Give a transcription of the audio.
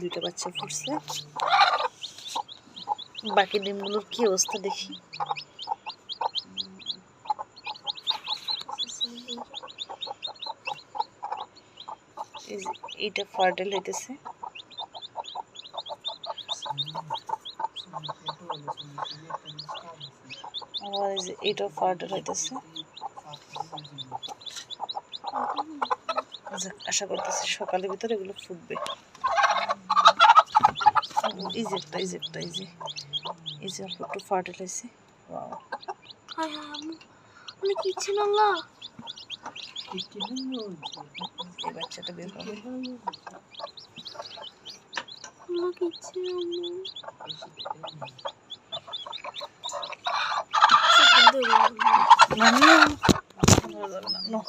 দুইটা বাচ্চা ফুটছে। বাকি ডিমগুলোর কি অবস্থা দেখি। এটা ফার্টেল হইতেছে। এটা ফার্টেল হইতেছে। আশা করতেছি সকালের ভিতরে এগুলো ফুটবে। এই যে একটা এই যে একটা এই যে। এই যে একটু ফার্টেল হয়েছে। Wow. অনেক ইচ্ছে না আল্লাহ। এই বাচ্চাটা বের হবে অনেক ইচ্ছে no.